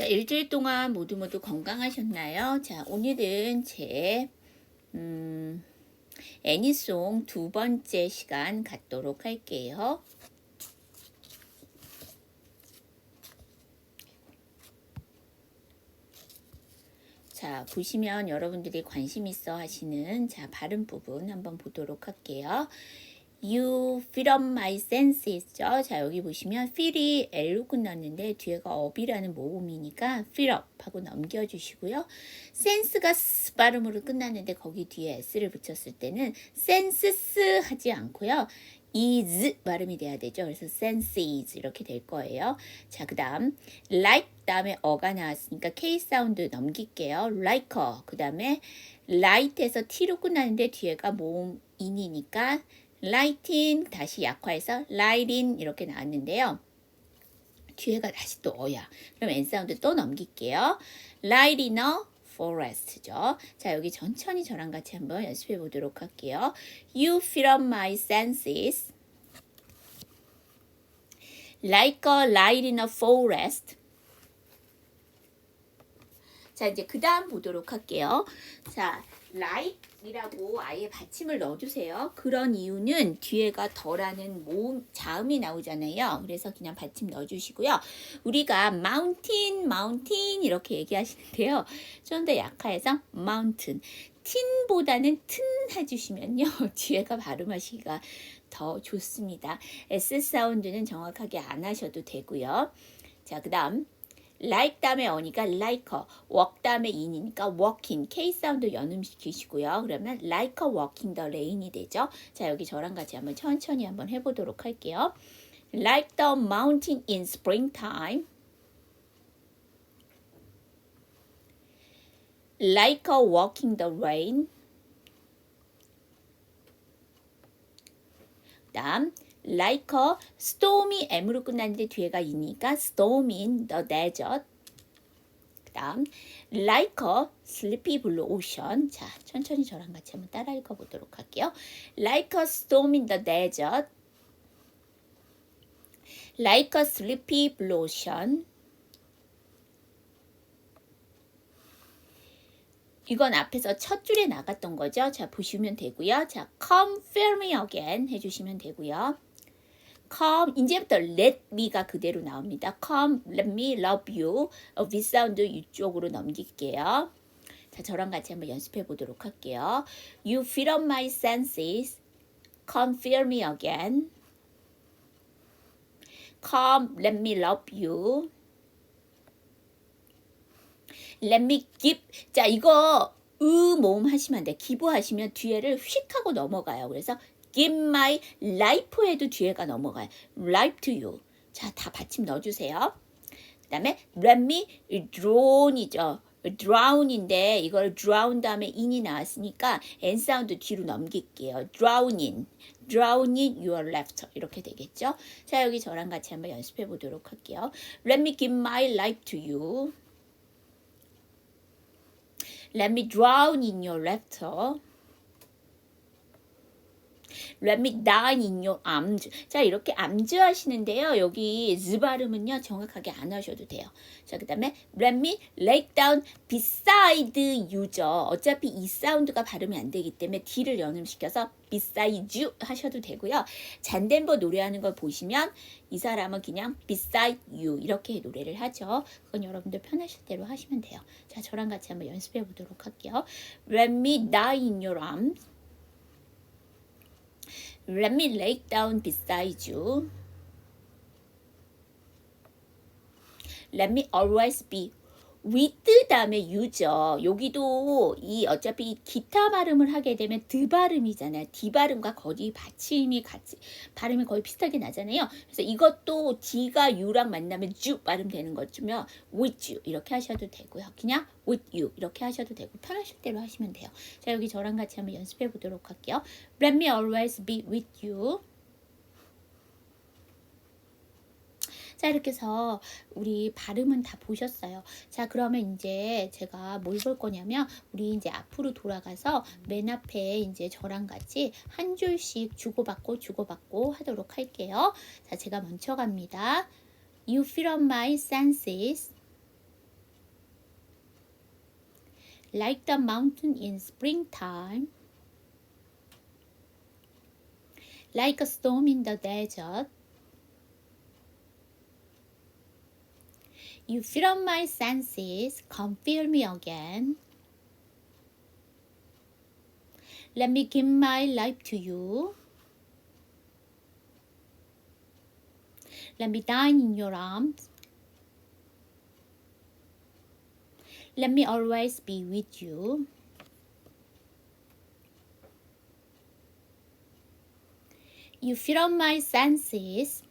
자, 일주일 동안 모두 모두 건강하셨나요? 자, 오늘은 제, 음, 애니송 두 번째 시간 갖도록 할게요. 자, 보시면 여러분들이 관심 있어 하시는 자, 발음 부분 한번 보도록 할게요. You fill up my senses죠. 자, 여기 보시면 fill이 L로 끝났는데 뒤에가 up이라는 모음이니까 fill up 하고 넘겨주시고요. sense가 S 발음으로 끝났는데 거기 뒤에 S를 붙였을 때는 senses 하지 않고요. is 발음이 돼야 되죠. 그래서 senses 이렇게 될 거예요. 자, 그 다음 like 다음에 어가 나왔으니까 K 사운드 넘길게요. like a 그 다음에 light에서 T로 끝나는데 뒤에가 모음 인이니까 lighting 다시 약화해서 lighting 이렇게 나왔는데요. 뒤에가 다시 또 어야. 그럼 N 사운드 또 넘길게요. a forest죠. 자, 여기 천천히 저랑 같이 한번 연습해 보도록 할게요. You fill up my senses like a light in a forest. 자, 이제 그 다음 보도록 할게요. 자, like이라고 아예 받침을 넣어주세요. 그런 이유는 뒤에가 덜하는 모음, 자음이 나오잖아요. 그래서 그냥 받침 넣어주시고요. 우리가 mountain, mountain 이렇게 얘기하시는데요. 좀 더 약화해서 mountain. 틴보다는 튼 해주시면요. 뒤에가 발음하시기가 더 좋습니다. S 사운드는 정확하게 안 하셔도 되고요. 자, 그 다음 like 다음에 어니까 likeer, walk 다음에 in이니까 walking, K 사운드 연음시키시고요. 그러면 like walking the rain이 되죠. 자, 여기 저랑 같이 한번 천천히 한번 해보도록 할게요. Like the mountain in springtime. Like a walking the rain. 다음 like a stormy M으로 끝났는데 뒤에가 이니까 storm in the desert. 그다음 like a sleepy blue ocean. 자, 천천히 저랑 같이 한번 따라 읽어 보도록 할게요. like a storm in the desert. like a sleepy blue ocean. 이건 앞에서 첫 줄에 나갔던 거죠. 자, 보시면 되고요. 자, come fill me again 해주시면 되고요. Come 이제부터 let me가 그대로 나옵니다. come let me love you 어, V 사운드 이쪽으로 넘길게요. 자, 저랑 같이 한번 연습해 보도록 할게요. You fill up my senses. Come fill me again. Come let me love you. Let me give. 자, 이거 으 모음 하시면 안 돼. 기부 하시면 뒤에를 휙 하고 넘어가요. 그래서 give my life 해도 뒤에가 넘어가요. life to you. 자, 다 받침 넣어주세요. 그 다음에 let me drown이죠. drown인데 이걸 drown 다음에 in이 나왔으니까 n 사운드 뒤로 넘길게요. drowning, drowning your laughter 이렇게 되겠죠. 자 여기 저랑 같이 한번 연습해 보도록 할게요. Let me give my life to you. Let me drown in your laughter. Let me die in your arms. 자, 이렇게 암즈 하시는데요. 여기 z 발음은요, 정확하게 안 하셔도 돼요. 자, 그 다음에 let me lay down beside you죠. 어차피 이 사운드가 발음이 안 되기 때문에 D를 연음시켜서 beside you 하셔도 되고요. 잔덴버 노래하는 걸 보시면 이 사람은 그냥 beside you 이렇게 노래를 하죠. 그건 여러분들 편하실 대로 하시면 돼요. 자, 저랑 같이 한번 연습해 보도록 할게요. Let me die in your arms. Let me lay down beside you. Let me always be with 다음에 you죠. 여기도 이 어차피 기타 발음을 하게 되면 드 발음이잖아요. D 발음과 거의 받침이 같이 발음이 거의 비슷하게 나잖아요. 그래서 이것도 D가 U랑 만나면 주 발음 되는 거쯤요. with you 이렇게 하셔도 되고요. 그냥 with you 이렇게 하셔도 되고 편하실 대로 하시면 돼요. 자 여기 저랑 같이 한번 연습해 보도록 할게요. Let me always be with you. 자, 이렇게 해서 우리 발음은 다 보셨어요. 자, 그러면 이제 제가 뭘 볼 거냐면, 우리 이제 앞으로 돌아가서 맨 앞에 이제 저랑 같이 한 줄씩 주고받고 주고받고 하도록 할게요. 자, 제가 먼저 갑니다. You fill up my senses. like the mountain in springtime, like a storm in the desert. You fill my senses, feel me again. Let me give my life to you. Let me die in your arms. Let me always be with you. You fill my senses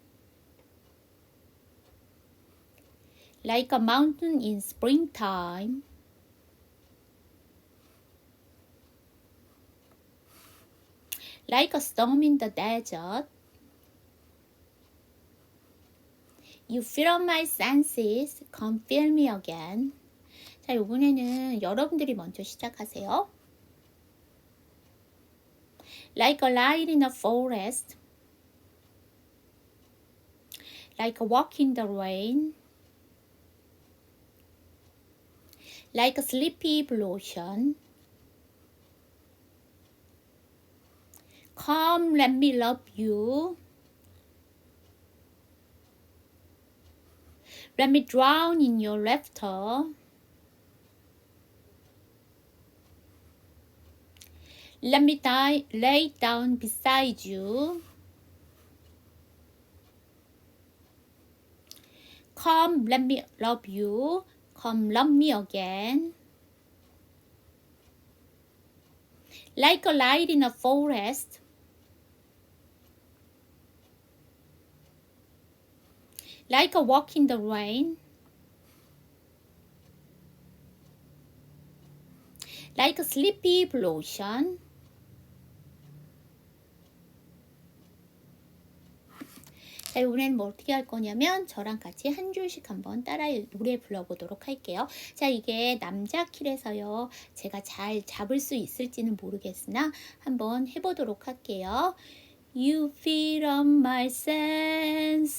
like a mountain in springtime. Like a storm in the desert. You fill up my senses, come feel me again. 자, 이번에는 여러분들이 먼저 시작하세요. Like a light in a forest. Like a walk in the rain. Like a sleepy ocean. Come, let me love you. Let me drown in your laughter. Let me die, lay down beside you. Come, let me love you. Come, love me again. Like a light in a forest. Like a walk in the rain. Like a sleepy blue 자, 이번에는 뭐 어떻게 할 거냐면 저랑 같이 한 줄씩 한번 따라 노래 불러보도록 할게요. 자, 이게 남자 킬에서요. 제가 잘 잡을 수 있을지는 모르겠으나 한번 해보도록 할게요. You feed on my senses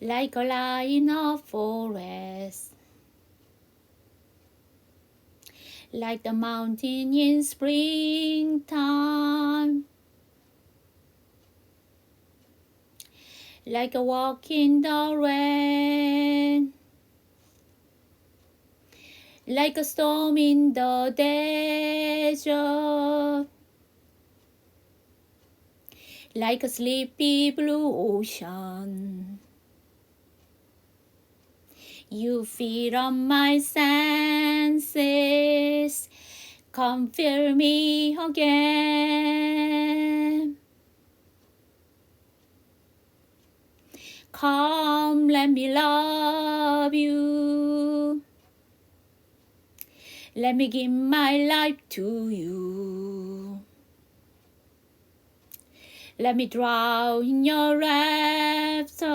like a in a forest. Like the mountain in springtime. Like a walk in the rain, like a storm in the desert, like a sleepy blue ocean. You feed on my senses, come fill me again. Come, let me love you. Let me give my life to you. Let me drown in your rapture.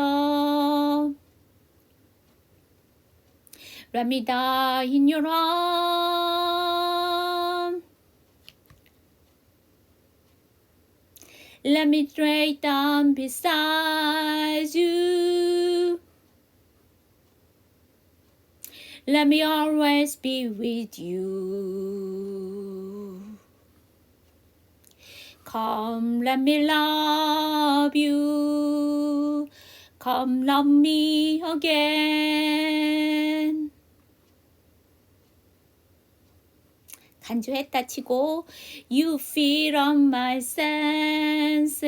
Let me die in your arms. Let me lay down beside you. Let me always be with you. Come, let me love you. Come, love me again. 간주했다 치고 You feed on my senses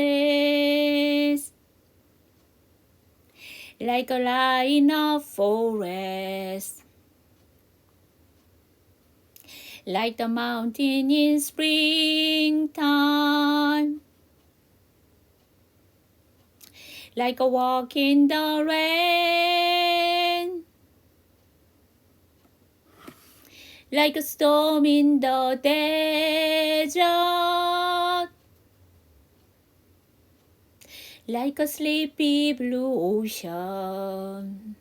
Like a light in a forest Like the mountain in springtime Like a walk in the rain like a storm in the desert, like a sleepy blue ocean.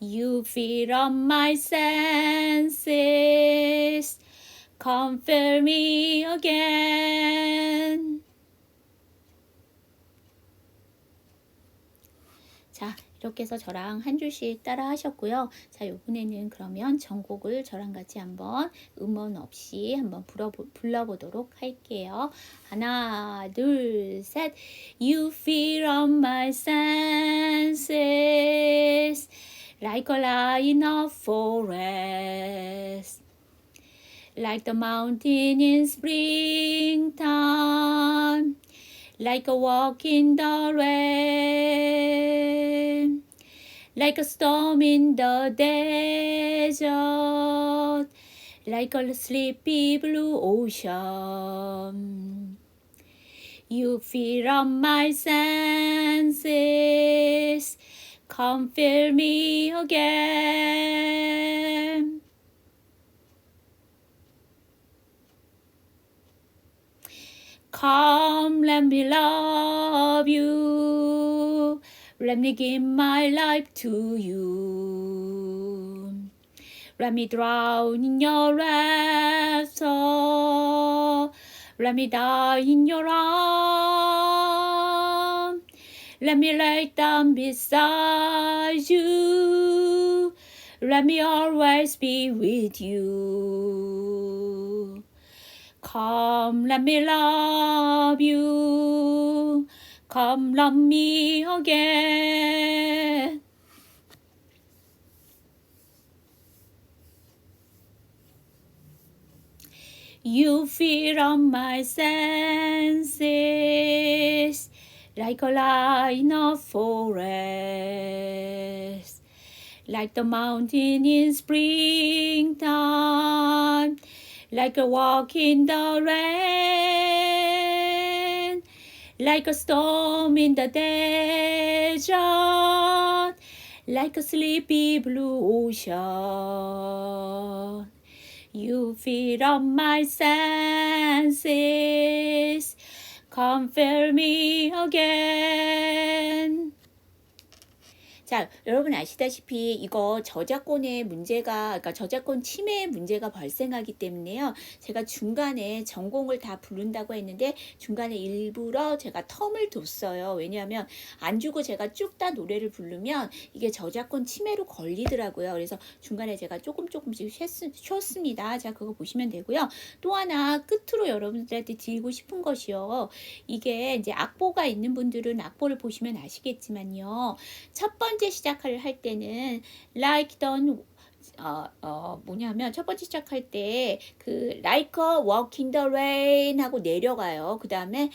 You feed on my senses, come fill me again. 이렇게 해서 저랑 한 줄씩 따라 하셨고요. 자, 요번에는 그러면 전곡을 저랑 같이 한번 음원 없이 한번 불러, 불러보도록 할게요. 하나, 둘, 셋. You feel on my senses like a lion of forest. Like the mountain in springtime, like a walk in the rain, like a storm in the desert, like a sleepy blue ocean. You feed on my senses, come fill me again. Come, let me love you. Let me give my life to you. Let me drown in your rapture. Let me die in your arms. Let me lay down beside you. Let me always be with you. Come, let me love you. Come, love me again. You feed on my senses like a lion of forest, like the mountain in springtime, like a walk in the rain, like a storm in the desert, like a sleepy blue ocean. You feed on my senses. Come fill me again. 자, 여러분 아시다시피 이거 저작권의 문제가, 그러니까 저작권 침해 문제가 발생하기 때문에요. 제가 중간에 전공을 다 부른다고 했는데 중간에 일부러 제가 텀을 뒀어요. 왜냐하면 안 주고 제가 쭉 다 노래를 부르면 이게 저작권 침해로 걸리더라고요. 그래서 중간에 제가 조금 조금씩 쉬었, 쉬었습니다. 자, 그거 보시면 되고요. 또 하나 끝으로 여러분들한테 드리고 싶은 것이요. 이게 이제 악보가 있는 분들은 악보를 보시면 아시겠지만요. 첫 번째 시작을 할 때는 like done 어, 어, 뭐냐면 첫 번째 시작할 때 그 like a walk in the rain 하고 내려가요. 그 다음에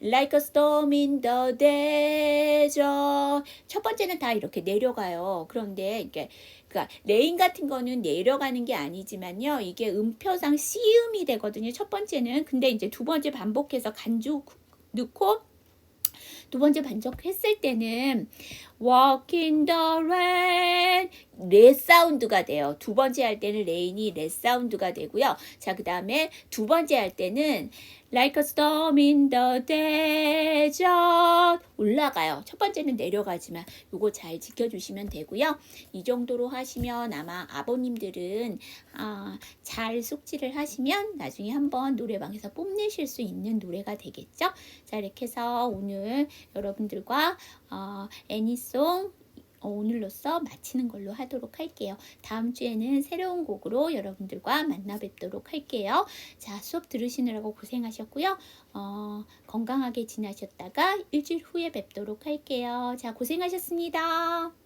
like a storm in the desert 첫 번째는 다 이렇게 내려가요. 그런데 이게 그러니까 레인 같은 거는 내려가는 게 아니지만요. 이게 음표상 씨음이 되거든요. 첫 번째는 근데 이제 두 번째 반복해서 간주 넣고 두 번째 반복했을 때는 walk in the rain 레 사운드가 돼요. 두 번째 할 때는 레인이 레 사운드가 되고요. 자, 그 다음에 두 번째 할 때는 like a storm in the desert 올라가요. 첫 번째는 내려가지만 요거 잘 지켜주시면 되고요. 이 정도로 하시면 아마 아버님들은 아, 잘 숙지를 하시면 나중에 한번 노래방에서 뽐내실 수 있는 노래가 되겠죠. 자, 이렇게 해서 오늘 여러분들과 어, 애니 송 어, 오늘로써 마치는 걸로 하도록 할게요. 다음 주에는 새로운 곡으로 여러분들과 만나 뵙도록 할게요. 자, 수업 들으시느라고 고생하셨고요. 어, 건강하게 지나셨다가 일주일 후에 뵙도록 할게요. 자, 고생하셨습니다.